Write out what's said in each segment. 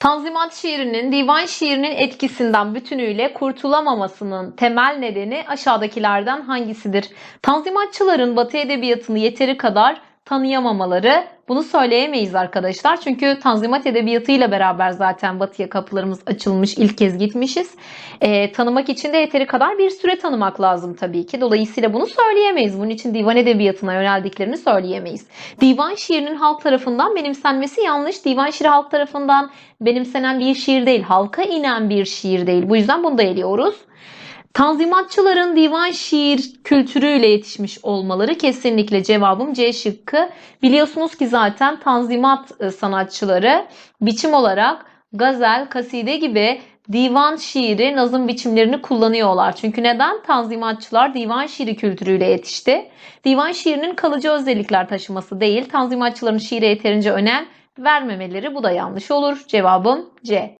Tanzimat şiirinin divan şiirinin etkisinden bütünüyle kurtulamamasının temel nedeni aşağıdakilerden hangisidir? Tanzimatçıların Batı edebiyatını yeteri kadar tanıyamamaları bunu söyleyemeyiz arkadaşlar. Çünkü Tanzimat edebiyatıyla beraber zaten Batı'ya kapılarımız açılmış, ilk kez gitmişiz. Ee, tanımak için de yeteri kadar bir süre tanımak lazım tabii ki. Dolayısıyla bunu söyleyemeyiz. Bunun için divan edebiyatına yöneldiklerini söyleyemeyiz. Divan şiirinin halk tarafından benimsenmesi yanlış. Divan şiiri halk tarafından benimsenen bir şiir değil, halka inen bir şiir değil. Bu yüzden bunu da eliyoruz. Tanzimatçıların divan şiir kültürüyle yetişmiş olmaları kesinlikle cevabım C şıkkı. Biliyorsunuz ki zaten tanzimat e, sanatçıları biçim olarak gazel, kaside gibi divan şiiri, nazım biçimlerini kullanıyorlar. Çünkü neden? Tanzimatçılar divan şiiri kültürüyle yetişti. Divan şiirinin kalıcı özellikler taşıması değil, tanzimatçıların şiire yeterince önem vermemeleri bu da yanlış olur. Cevabım C.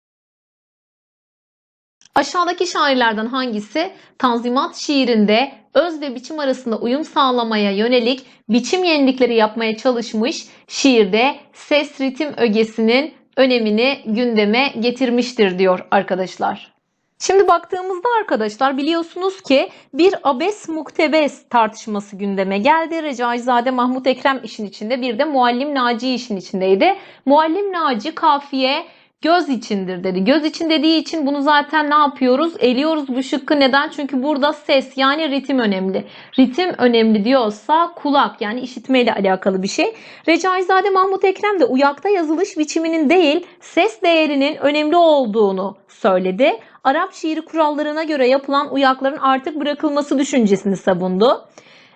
Aşağıdaki şairlerden hangisi Tanzimat şiirinde öz ve biçim arasında uyum sağlamaya yönelik biçim yenilikleri yapmaya çalışmış, şiirde ses ritim ögesinin önemini gündeme getirmiştir diyor arkadaşlar. Şimdi baktığımızda arkadaşlar biliyorsunuz ki bir abes muktebes tartışması gündeme geldi. Recaizade Mahmut Ekrem işin içinde bir de Muallim Naci işin içindeydi. Muallim Naci kafiye göz içindir dedi. Göz için dediği için bunu zaten ne yapıyoruz? Eliyoruz bu şıkkı. Neden? Çünkü burada ses yani ritim önemli. Ritim önemli diyorsa kulak yani işitmeyle alakalı bir şey. Recaizade Mahmut Ekrem de uyakta yazılış biçiminin değil ses değerinin önemli olduğunu söyledi. Arap şiiri kurallarına göre yapılan uyakların artık bırakılması düşüncesini savundu.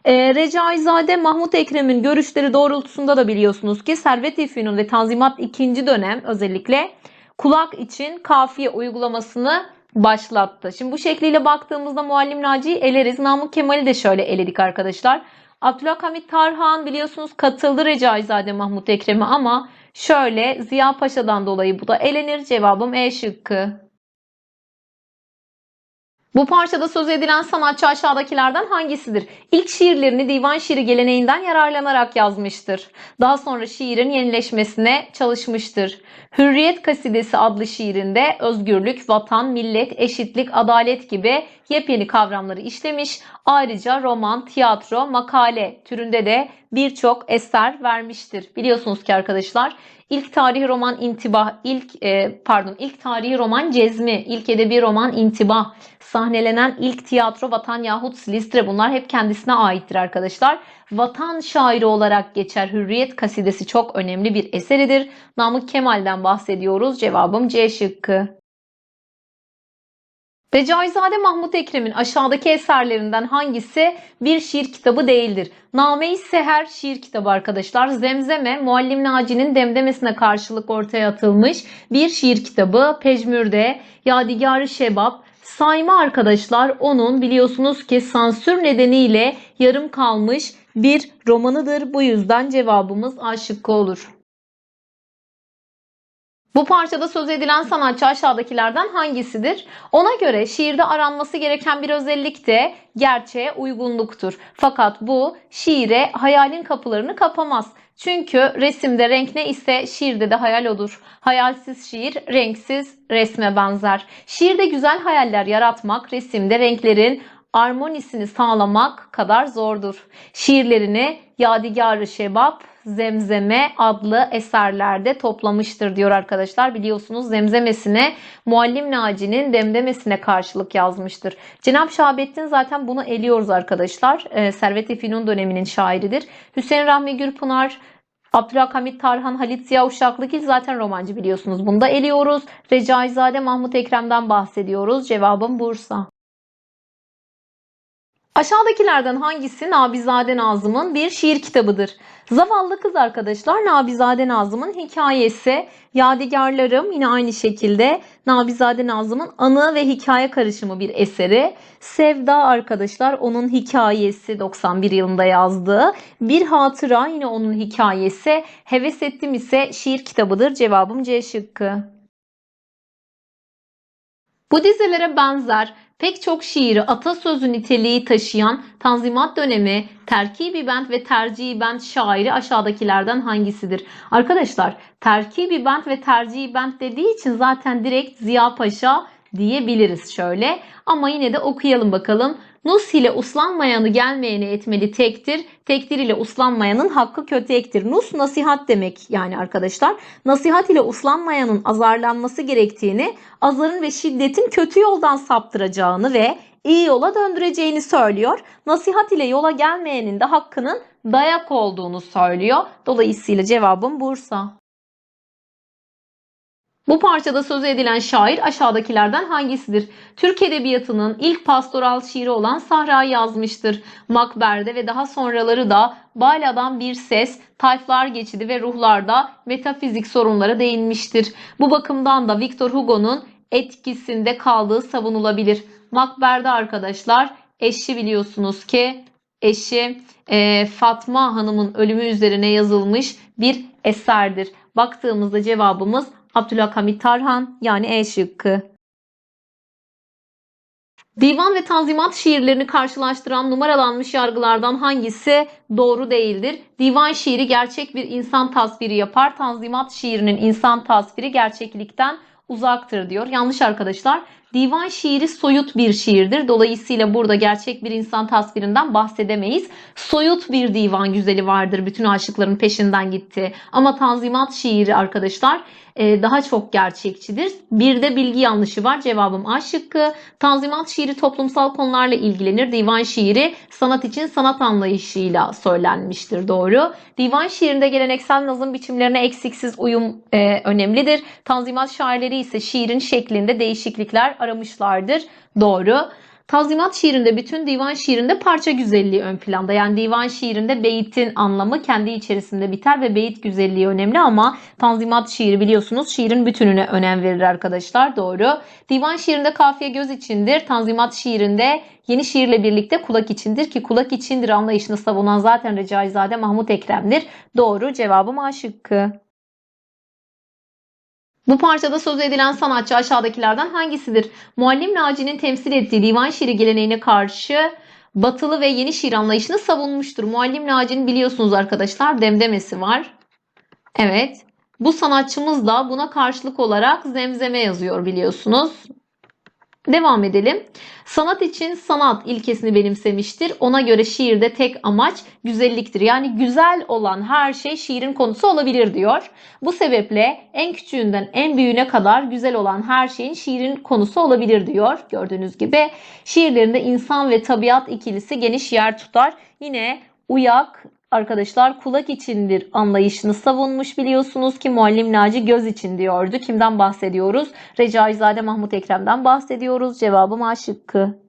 E, Recaizade Mahmut Ekrem'in görüşleri doğrultusunda da biliyorsunuz ki Servet-i Fünun ve Tanzimat ikinci dönem özellikle kulak için kafiye uygulamasını başlattı. Şimdi bu şekliyle baktığımızda Muallim Naci'yi eleriz. Namık Kemal'i de şöyle eledik arkadaşlar. Abdülhamit Tarhan biliyorsunuz katıldı Recaizade Mahmut Ekrem'e ama şöyle Ziya Paşa'dan dolayı bu da elenir. Cevabım E şıkkı. Bu parçada söz edilen sanatçı aşağıdakilerden hangisidir? İlk şiirlerini divan şiiri geleneğinden yararlanarak yazmıştır. Daha sonra şiirin yenileşmesine çalışmıştır. Hürriyet Kasidesi adlı şiirinde özgürlük, vatan, millet, eşitlik, adalet gibi yepyeni kavramları işlemiş. Ayrıca roman, tiyatro, makale türünde de birçok eser vermiştir. Biliyorsunuz ki arkadaşlar ilk tarihi roman intibah, ilk e, pardon ilk tarihi roman Cezmi, ilk edebi roman intibah, sahnelenen ilk tiyatro Vatan yahut Silistre bunlar hep kendisine aittir arkadaşlar. Vatan şairi olarak geçer Hürriyet kasidesi çok önemli bir eseridir. Namık Kemal'den bahsediyoruz. Cevabım C şıkkı. Recaizade Mahmut Ekrem'in aşağıdaki eserlerinden hangisi bir şiir kitabı değildir? Name-i Seher şiir kitabı arkadaşlar. Zemzeme Muallim Naci'nin demdemesine karşılık ortaya atılmış bir şiir kitabı. Pejmürde, Yadigar-ı Şebap, Sayma arkadaşlar onun biliyorsunuz ki sansür nedeniyle yarım kalmış bir romanıdır. Bu yüzden cevabımız A şıkkı olur. Bu parçada söz edilen sanatçı aşağıdakilerden hangisidir? Ona göre şiirde aranması gereken bir özellik de gerçeğe uygunluktur. Fakat bu şiire hayalin kapılarını kapamaz. Çünkü resimde renk ne ise şiirde de hayal olur. Hayalsiz şiir renksiz resme benzer. Şiirde güzel hayaller yaratmak resimde renklerin armonisini sağlamak kadar zordur. Şiirlerini Yadigar-ı Şebap, Zemzeme adlı eserlerde toplamıştır diyor arkadaşlar. Biliyorsunuz Zemzemesine Muallim Naci'nin Demdemesine karşılık yazmıştır. Cenab Şahabettin zaten bunu eliyoruz arkadaşlar. Ee, Servet-i Fünun döneminin şairidir. Hüseyin Rahmi Gürpınar Abdülhamit Tarhan, Halit Ziya Uşaklıgil zaten romancı biliyorsunuz. Bunu da eliyoruz. Recaizade Mahmut Ekrem'den bahsediyoruz. Cevabım Bursa. Aşağıdakilerden hangisi Nabizade Nazım'ın bir şiir kitabıdır? Zavallı kız arkadaşlar Nabizade Nazım'ın hikayesi, Yadigarlarım yine aynı şekilde Nabizade Nazım'ın anı ve hikaye karışımı bir eseri. Sevda arkadaşlar onun hikayesi 91 yılında yazdığı. Bir hatıra yine onun hikayesi. Heves ettim ise şiir kitabıdır. Cevabım C şıkkı. Bu dizelere benzer pek çok şiiri atasözü niteliği taşıyan Tanzimat dönemi terkibi bent ve tercihi bent şairi aşağıdakilerden hangisidir? Arkadaşlar terkibi bent ve tercihi bent dediği için zaten direkt Ziya Paşa diyebiliriz şöyle. Ama yine de okuyalım bakalım. Nus ile uslanmayanı gelmeyeni etmeli tektir. Tekdir ile uslanmayanın hakkı kötü ektir. Nus nasihat demek yani arkadaşlar. Nasihat ile uslanmayanın azarlanması gerektiğini, azarın ve şiddetin kötü yoldan saptıracağını ve iyi yola döndüreceğini söylüyor. Nasihat ile yola gelmeyenin de hakkının dayak olduğunu söylüyor. Dolayısıyla cevabım Bursa. Bu parçada söz edilen şair aşağıdakilerden hangisidir? Türk Edebiyatı'nın ilk pastoral şiiri olan Sahra'yı yazmıştır. Makber'de ve daha sonraları da Bala'dan bir ses, tayflar geçidi ve ruhlarda metafizik sorunlara değinmiştir. Bu bakımdan da Victor Hugo'nun etkisinde kaldığı savunulabilir. Makber'de arkadaşlar eşi biliyorsunuz ki eşi e, Fatma Hanım'ın ölümü üzerine yazılmış bir eserdir. Baktığımızda cevabımız Abdülhamit Tarhan yani E şıkkı. Divan ve Tanzimat şiirlerini karşılaştıran numaralanmış yargılardan hangisi doğru değildir? Divan şiiri gerçek bir insan tasviri yapar. Tanzimat şiirinin insan tasviri gerçeklikten uzaktır diyor. Yanlış arkadaşlar. Divan şiiri soyut bir şiirdir. Dolayısıyla burada gerçek bir insan tasvirinden bahsedemeyiz. Soyut bir divan güzeli vardır. Bütün aşıkların peşinden gitti. Ama Tanzimat şiiri arkadaşlar e, daha çok gerçekçidir. Bir de bilgi yanlışı var. Cevabım A şıkkı. Tanzimat şiiri toplumsal konularla ilgilenir. Divan şiiri sanat için sanat anlayışıyla söylenmiştir. Doğru. Divan şiirinde geleneksel nazım biçimlerine eksiksiz uyum e, önemlidir. Tanzimat şairleri ise şiirin şeklinde değişiklikler aramışlardır. Doğru. Tanzimat şiirinde bütün divan şiirinde parça güzelliği ön planda. Yani divan şiirinde beytin anlamı kendi içerisinde biter ve beyit güzelliği önemli ama Tanzimat şiiri biliyorsunuz şiirin bütününe önem verir arkadaşlar. Doğru. Divan şiirinde kafiye göz içindir. Tanzimat şiirinde yeni şiirle birlikte kulak içindir ki kulak içindir anlayışını savunan zaten Recaizade Mahmut Ekrem'dir. Doğru. Cevabım A şıkkı. Bu parçada söz edilen sanatçı aşağıdakilerden hangisidir? Muallim Naci'nin temsil ettiği divan şiiri geleneğine karşı batılı ve yeni şiir anlayışını savunmuştur. Muallim Naci'nin biliyorsunuz arkadaşlar demdemesi var. Evet. Bu sanatçımız da buna karşılık olarak zemzeme yazıyor biliyorsunuz. Devam edelim. Sanat için sanat ilkesini benimsemiştir. Ona göre şiirde tek amaç güzelliktir. Yani güzel olan her şey şiirin konusu olabilir diyor. Bu sebeple en küçüğünden en büyüğüne kadar güzel olan her şeyin şiirin konusu olabilir diyor. Gördüğünüz gibi şiirlerinde insan ve tabiat ikilisi geniş yer tutar. Yine uyak, arkadaşlar kulak içindir anlayışını savunmuş biliyorsunuz ki Muallim Naci göz için diyordu. Kimden bahsediyoruz? Recaizade Mahmut Ekrem'den bahsediyoruz. Cevabım A şıkkı.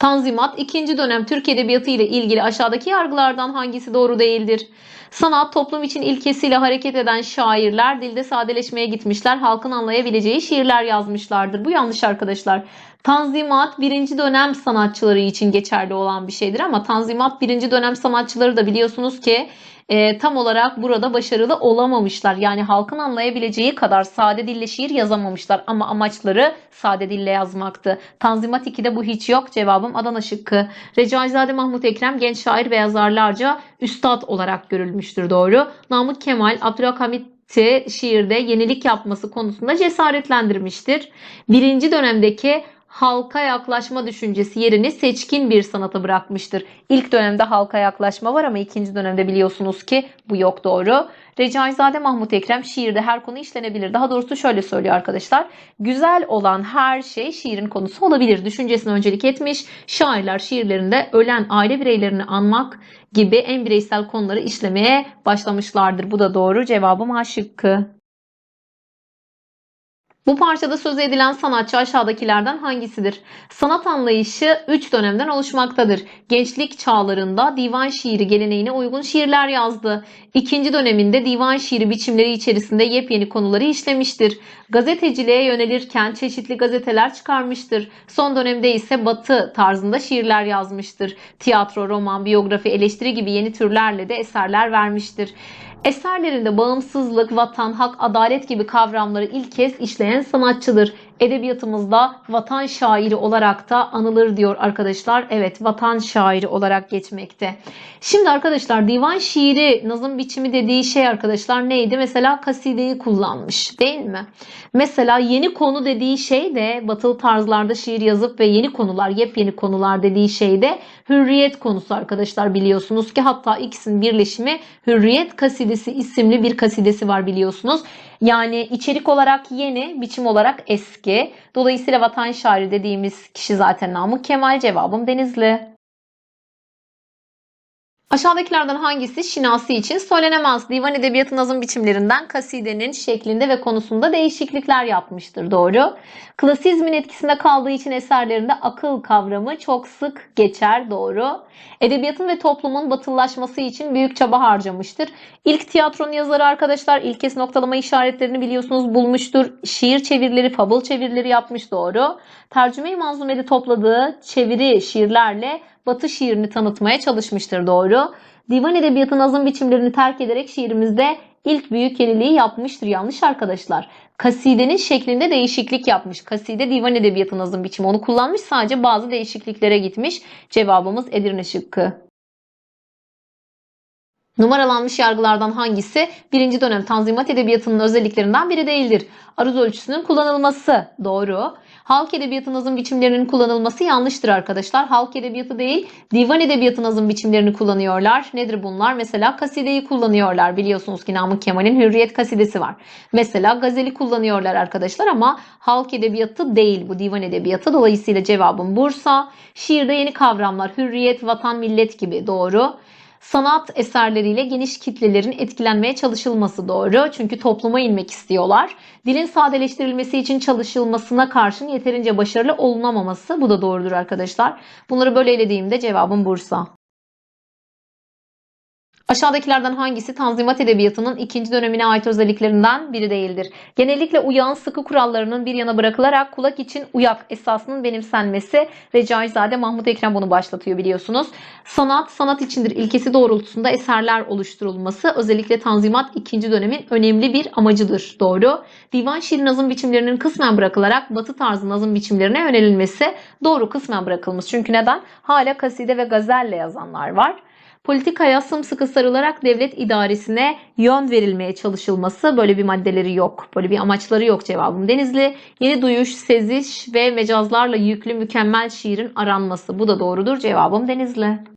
Tanzimat 2. dönem Türk Edebiyatı ile ilgili aşağıdaki yargılardan hangisi doğru değildir? Sanat toplum için ilkesiyle hareket eden şairler dilde sadeleşmeye gitmişler. Halkın anlayabileceği şiirler yazmışlardır. Bu yanlış arkadaşlar. Tanzimat birinci dönem sanatçıları için geçerli olan bir şeydir ama Tanzimat birinci dönem sanatçıları da biliyorsunuz ki e, tam olarak burada başarılı olamamışlar. Yani halkın anlayabileceği kadar sade dille şiir yazamamışlar ama amaçları sade dille yazmaktı. Tanzimat 2'de bu hiç yok. Cevabım Adana şıkkı. Recaizade Mahmut Ekrem genç şair ve yazarlarca üstad olarak görülmüştür doğru. Namık Kemal, Abdülhamit şiirde yenilik yapması konusunda cesaretlendirmiştir. Birinci dönemdeki halka yaklaşma düşüncesi yerini seçkin bir sanata bırakmıştır. İlk dönemde halka yaklaşma var ama ikinci dönemde biliyorsunuz ki bu yok doğru. Recaizade Mahmut Ekrem şiirde her konu işlenebilir. Daha doğrusu şöyle söylüyor arkadaşlar. Güzel olan her şey şiirin konusu olabilir. Düşüncesine öncelik etmiş. Şairler şiirlerinde ölen aile bireylerini anmak gibi en bireysel konuları işlemeye başlamışlardır. Bu da doğru. Cevabım A şıkkı. Bu parçada söz edilen sanatçı aşağıdakilerden hangisidir? Sanat anlayışı 3 dönemden oluşmaktadır. Gençlik çağlarında divan şiiri geleneğine uygun şiirler yazdı. İkinci döneminde divan şiiri biçimleri içerisinde yepyeni konuları işlemiştir. Gazeteciliğe yönelirken çeşitli gazeteler çıkarmıştır. Son dönemde ise batı tarzında şiirler yazmıştır. Tiyatro, roman, biyografi, eleştiri gibi yeni türlerle de eserler vermiştir. Eserlerinde bağımsızlık, vatan, hak, adalet gibi kavramları ilk kez işleyen sanatçıdır. Edebiyatımızda vatan şairi olarak da anılır diyor arkadaşlar. Evet vatan şairi olarak geçmekte. Şimdi arkadaşlar divan şiiri nazım biçimi dediği şey arkadaşlar neydi? Mesela kasideyi kullanmış değil mi? Mesela yeni konu dediği şey de batılı tarzlarda şiir yazıp ve yeni konular, yepyeni konular dediği şey de hürriyet konusu arkadaşlar biliyorsunuz ki hatta ikisinin birleşimi Hürriyet Kasidesi isimli bir kasidesi var biliyorsunuz. Yani içerik olarak yeni, biçim olarak eski. Dolayısıyla vatan şairi dediğimiz kişi zaten Namık Kemal cevabım Denizli. Aşağıdakilerden hangisi şinasi için söylenemez? Divan edebiyatı nazım biçimlerinden kasidenin şeklinde ve konusunda değişiklikler yapmıştır. Doğru. Klasizmin etkisinde kaldığı için eserlerinde akıl kavramı çok sık geçer. Doğru. Edebiyatın ve toplumun batılılaşması için büyük çaba harcamıştır. İlk tiyatronun yazarı arkadaşlar ilkes noktalama işaretlerini biliyorsunuz bulmuştur. Şiir çevirileri, fabıl çevirileri yapmış. Doğru. Tercüme-i Manzume'de topladığı çeviri şiirlerle Batı şiirini tanıtmaya çalışmıştır doğru. Divan edebiyatı nazım biçimlerini terk ederek şiirimizde ilk büyük yeniliği yapmıştır yanlış arkadaşlar. Kasidenin şeklinde değişiklik yapmış. Kaside divan edebiyatı nazım biçimi onu kullanmış sadece bazı değişikliklere gitmiş. Cevabımız Edirne şıkkı. Numaralanmış yargılardan hangisi birinci dönem Tanzimat Edebiyatı'nın özelliklerinden biri değildir? Aruz ölçüsünün kullanılması doğru. Halk edebiyatı nazım biçimlerinin kullanılması yanlıştır arkadaşlar. Halk edebiyatı değil, divan edebiyatı nazım biçimlerini kullanıyorlar. Nedir bunlar? Mesela kasideyi kullanıyorlar. Biliyorsunuz ki Namık Kemal'in Hürriyet kasidesi var. Mesela gazeli kullanıyorlar arkadaşlar ama halk edebiyatı değil bu divan edebiyatı. Dolayısıyla cevabım Bursa. Şiirde yeni kavramlar hürriyet, vatan, millet gibi doğru. Sanat eserleriyle geniş kitlelerin etkilenmeye çalışılması doğru. Çünkü topluma inmek istiyorlar. Dilin sadeleştirilmesi için çalışılmasına karşın yeterince başarılı olunamaması bu da doğrudur arkadaşlar. Bunları böyle elediğimde cevabım Bursa. Aşağıdakilerden hangisi Tanzimat Edebiyatı'nın ikinci dönemine ait özelliklerinden biri değildir? Genellikle uyağın sıkı kurallarının bir yana bırakılarak kulak için uyak esasının benimsenmesi Recaizade Mahmut Ekrem bunu başlatıyor biliyorsunuz. Sanat, sanat içindir ilkesi doğrultusunda eserler oluşturulması özellikle Tanzimat ikinci dönemin önemli bir amacıdır. Doğru. Divan şiir nazım biçimlerinin kısmen bırakılarak batı tarzı nazım biçimlerine yönelilmesi doğru kısmen bırakılmış. Çünkü neden? Hala kaside ve gazelle yazanlar var politikaya sımsıkı sarılarak devlet idaresine yön verilmeye çalışılması böyle bir maddeleri yok. Böyle bir amaçları yok cevabım. Denizli yeni duyuş, seziş ve mecazlarla yüklü mükemmel şiirin aranması. Bu da doğrudur cevabım Denizli.